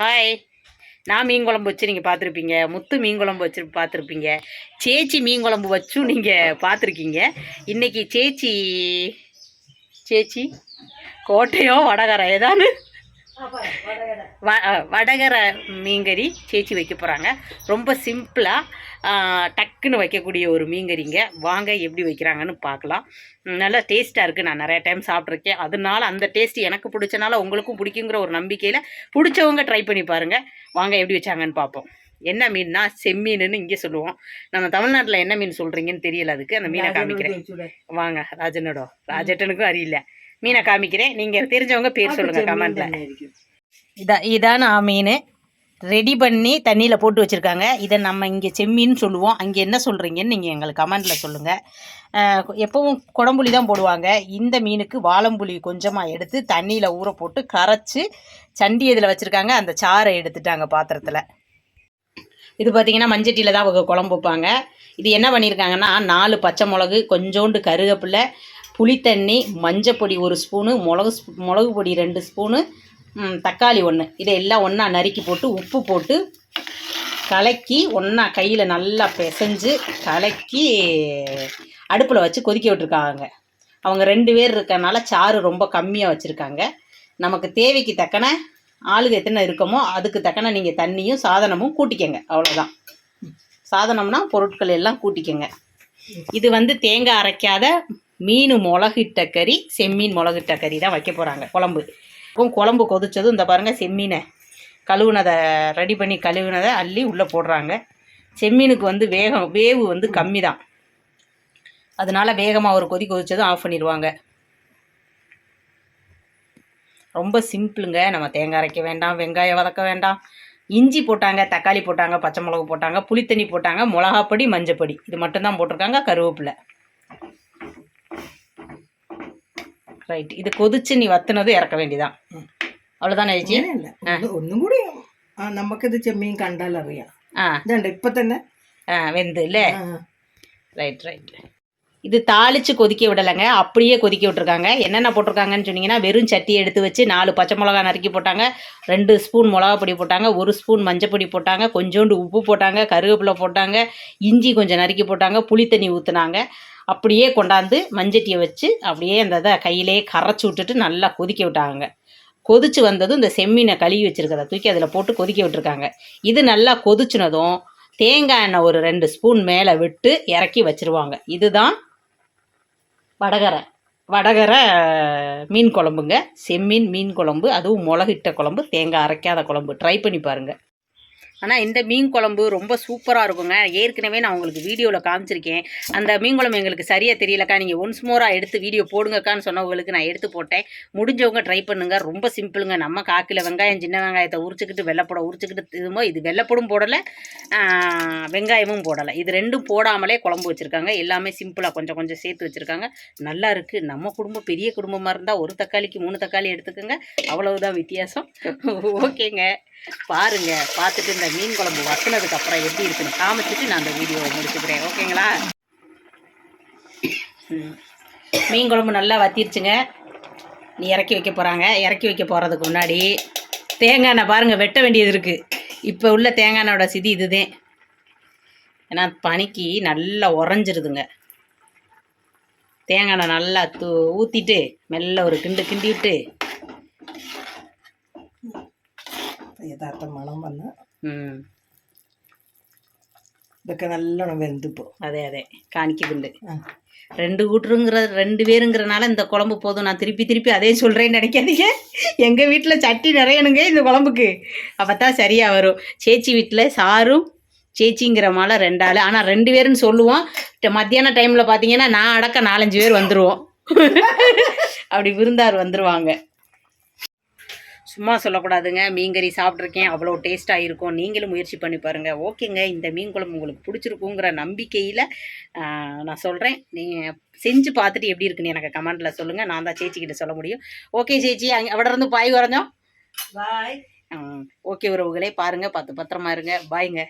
Hi நான் மீன் குழம்பு வச்சு நீங்கள் பார்த்துருப்பீங்க. முத்து மீன் குழம்பு வச்சு பார்த்துருப்பீங்க. சேச்சி மீன் குழம்பு வச்சும் நீங்கள் பார்த்துருக்கீங்க. இன்றைக்கி சேச்சி சேச்சி கோட்டையோ வடகரை ஏதான்னு வ வடகர மீன்கறி சேச்சி வைக்க போகிறாங்க ரொம்ப சிம்பிளாக டக்குன்னு வைக்கக்கூடிய ஒரு மீன்கறிங்க. வாங்க எப்படி வைக்கிறாங்கன்னு பார்க்கலாம். நல்லா டேஸ்ட்டாக இருக்குது நான் நிறைய டைம் சாப்பிட்ருக்கேன் அதனால அந்த டேஸ்ட் எனக்கு பிடிச்சனால உங்களுக்கும் பிடிக்குங்கிற ஒரு நம்பிக்கையில் பிடிச்சவங்க ட்ரை பண்ணி பாருங்கள் வாங்க எப்படி வச்சாங்கன்னு பார்ப்போம். என்ன மீன்னா செம்மீனுன்னு இங்கே சொல்லுவோம். நம்ம தமிழ்நாட்டில் என்ன மீன் சொல்கிறீங்கன்னு தெரியல அதுக்கு. அந்த மீனை காமிக்கிறேன். வாங்க ராஜனோட. ராஜட்டனுக்கும் அறியல மீனை காமிக்கிறேன். நீங்கள் தெரிஞ்சவங்க பேர் சொல்லுங்கள் கமெண்ட்டில் இதா இதான் நான் மீன். ரெடி பண்ணி தண்ணியில் போட்டு வச்சுருக்காங்க. இதை நம்ம இங்கே செம்மீன் சொல்லுவோம். அங்கே என்ன சொல்கிறீங்கன்னு நீங்கள் எங்களுக்கு கமெண்டில் சொல்லுங்கள் எப்பவும் குடம்புளி தான் போடுவாங்க. இந்த மீனுக்கு வாழம்புளி கொஞ்சமாக எடுத்து தண்ணியில் ஊற போட்டு கரைச்சி சண்டி இதில் வச்சுருக்காங்க. அந்த சாறை எடுத்துட்டாங்க பாத்திரத்தில். இது பார்த்திங்கன்னா மஞ்சட்டியில் தான் அவங்க குழம்பு வைப்பாங்க. இது என்ன பண்ணியிருக்காங்கன்னா நாலு பச்சை மிளகு கொஞ்சோண்டு கருவேப்பிலை புளித்தண்ணி மஞ்சப்பொடி ஒரு ஸ்பூனு மிளகு ஸ்பூ- மிளகு பொடி ரெண்டு ஸ்பூனு தக்காளி ஒன்று இதை எல்லாம் ஒன்றா நறுக்கி போட்டு உப்பு போட்டு கலக்கி ஒன்றா கையில் நல்லா பிசைஞ்சு கலக்கி அடுப்பில் வச்சு கொதிக்க விட்டுருக்காங்க. அவங்க ரெண்டு பேர் இருக்கிறனால சாறு ரொம்ப கம்மியாக வச்சுருக்காங்க. நமக்கு தேவைக்கு தக்கன ஆளுக எத்தனை இருக்கமோ அதுக்கு தக்கன நீங்கள் தண்ணியும் சாதனமும் கூட்டிக்கங்க. அவ்வளோதான் சாதனம்னா பொருட்கள் எல்லாம் கூட்டிக்கங்க. இது வந்து தேங்காய் அரைக்காத மீன் மிளகிட்ட கறி செம்மீன் மிளகிட்ட கறி தான் வைக்க போகிறாங்க குழம்பு. இப்போ குழம்பு கொதித்ததும் இந்த பாருங்கள் செம்மீனை கழுவுனதை ரெடி பண்ணி கழுவுனதை அள்ளி உள்ளே போடுறாங்க. செம்மீனுக்கு வந்து வேகம் வேவு வந்து கம்மி தான் அதனால வேகமாக ஒரு கொதி கொதித்ததும் ஆஃப் பண்ணிடுவாங்க. ரொம்ப சிம்பிளுங்க. நம்ம தேங்காய் அரைக்க வேண்டாம் வெங்காயம் வதக்க வேண்டாம். இஞ்சி போட்டாங்க தக்காளி போட்டாங்க பச்சை மிளகு போட்டாங்க புளித்தண்ணி போட்டாங்க மிளகாப்பொடி மஞ்சப்பொடி. இது மட்டும்தான் போட்டிருக்காங்க கருவேப்பிலை. ரைட் இது கொதிச்சு நீ வத்துனது இறக்க வேண்டியதான் അവളതാണ് ചേച്ചി ഒന്നും കൂടി നമുക്കിത് ചെമ്മീൻ കണ്ടാൽ അറിയാം ആ ഇതുണ്ട് ഇപ്പൊ തന്നെ ആ വെന്ത് അല്ലേ റൈറ്റ് റൈറ്റ് இது தாளித்து கொதிக்க விடலைங்க. அப்படியே கொதிக்க விட்டுருக்காங்க. என்னென்ன போட்டிருக்காங்கன்னு சொன்னீங்கன்னா வெறும் சட்டி எடுத்து வச்சு நாலு பச்சை மிளகா நறுக்கி போட்டாங்க. ரெண்டு ஸ்பூன் மிளகா பொடி போட்டாங்க. ஒரு ஸ்பூன் மஞ்சப்பொடி போட்டாங்க. கொஞ்சோண்டு உப்பு போட்டாங்க. கருவேப்பிலை போட்டாங்க. இஞ்சி கொஞ்சம் நறுக்கி போட்டாங்க. புளித்தண்ணி ஊற்றுனாங்க அப்படியே கொண்டாந்து மஞ்சட்டியை வச்சு அப்படியே அந்த இதை கையிலே கரைச்சி விட்டுட்டு நல்லா கொதிக்க விட்டாங்க. கொதிச்சு வந்ததும் இந்த செம்மீனை கழுவி வச்சுருக்கிறத தூக்கி அதில் போட்டு கொதிக்க விட்டுருக்காங்க. இது நல்லா கொதிச்சுனதும் தேங்காய் எண்ணெய் ஒரு ரெண்டு ஸ்பூன் மேலே விட்டு இறக்கி வச்சிருவாங்க. இதுதான் வடகரை. வடகரை மீன் குழம்புங்க. செம்மீன் மீன் குழம்பு அதுவும் மிளகிட்ட குழம்பு தேங்காய் அரைக்காத குழம்பு. ட்ரை பண்ணி பாருங்கள் ஆனால் இந்த மீன் குழம்பு ரொம்ப சூப்பராக இருக்குங்க. ஏற்கனவே நான் உங்களுக்கு வீடியோவில் காமிச்சிருக்கேன். அந்த மீன் குழம்பு எங்களுக்கு சரியாக தெரியலக்கா. நீங்கள் ஒன்ஸ் மோராக எடுத்து வீடியோ போடுங்கக்கான்னு சொன்னவங்களுக்கு நான் எடுத்து போட்டேன். முடிஞ்சவங்க ட்ரை பண்ணுங்கள் ரொம்ப சிம்பிளுங்க. நம்ம காக்கில் வெங்காயம் சின்ன வெங்காயத்தை உரிச்சுக்கிட்டு வெள்ளைப்படம் உரிச்சிக்கிட்டு இதுமோ இது வெள்ளைப்படும் போடலை வெங்காயமும் போடலை. இது ரெண்டும் போடாமலே குழம்பு வச்சுருக்காங்க. எல்லாமே சிம்பிளாக கொஞ்சம் கொஞ்சம் சேர்த்து வச்சுருக்காங்க. நல்லா இருக்குது நம்ம குடும்பம் பெரிய குடும்பமாக இருந்தால் ஒரு தக்காளிக்கு மூணு தக்காளி எடுத்துக்கோங்க. அவ்வளவுதான் வித்தியாசம். ஓகேங்க. பாருங்க பார்த்துட்டு இந்த மீன் குழம்பு வத்துனதுக்கு அப்புறம் எப்படி இருக்குன்னு காமிச்சிட்டு நான் அந்த வீடியோவை முடிச்சுக்கிறேன். ஓகேங்களா? மீன் குழம்பு நல்லா வத்திருச்சுங்க. நீ இறக்கி வைக்க போகிறாங்க இறக்கி வைக்க போகிறதுக்கு முன்னாடி தேங்காய் எண்ணெய் பாருங்கள் வெட்ட வேண்டியது இருக்குது இப்போ உள்ள தேங்காய் எண்ணெயோட சிதி இதுதான் ஏன்னா பனிக்கு நல்லா உறைஞ்சிருதுங்க. தேங்காய் எண்ணெய் நல்லா தூ ஊற்றிட்டு மெல்ல ஒரு கிண்டு கிண்டி விட்டு യഥാർത്ഥ മണം വന്ന് ம் ഇതൊക്കെ നല്ലോണം വെന്തിപ്പോ அதே அதே காணிக்குதுண்டு ആ. ரெண்டு கூட்டுருங்கிற ரெண்டு பேருங்கிறனால இந்த குழம்பு போதும் நான் திருப்பி திருப்பி அதே சொல்கிறேன்னு நினைக்காதீங்க எங்கள் வீட்டில் சட்டி நிறையணுங்க இந்த குழம்புக்கு அப்போ தான் சரியாக வரும் சேச்சி வீட்டில் சாரும் சேச்சிங்கிற மாலை ரெண்டு ஆள் ஆனால் ரெண்டு பேருன்னு சொல்லுவோம் ட- மத்தியான டைமில் பார்த்தீங்கன்னா நான் அடக்க நாலஞ்சு பேர் வந்துடுவோம் அப்படி விருந்தார் வந்துடுவாங்க சும்மா சொல்லக்கூடாதுங்க. மீன் கறி சாப்பிட்ருக்கேன் அவ்வளோ டேஸ்ட்டாக இருக்கும். நீங்களும் முயற்சி பண்ணி பாருங்கள் ஓகேங்க. இந்த மீன் குழம்பு உங்களுக்கு பிடிச்சிருக்குங்கிற நம்பிக்கையில் நான் சொல்கிறேன் நீங்கள் செஞ்சு பார்த்துட்டு எப்படி இருக்குன்னு எனக்கு கமெண்ட்டில் சொல்லுங்கள் நான் தான் சேச்சிக்கிட்ட சொல்ல முடியும். ஓகே சேச்சி. அங்கே அவட இருந்து பாய் வரைஞ்சோம். பாய் ஓகே உறவுகளே. பாருங்கள் பார்த்து பத்திரமா இருங்க. பாய்ங்க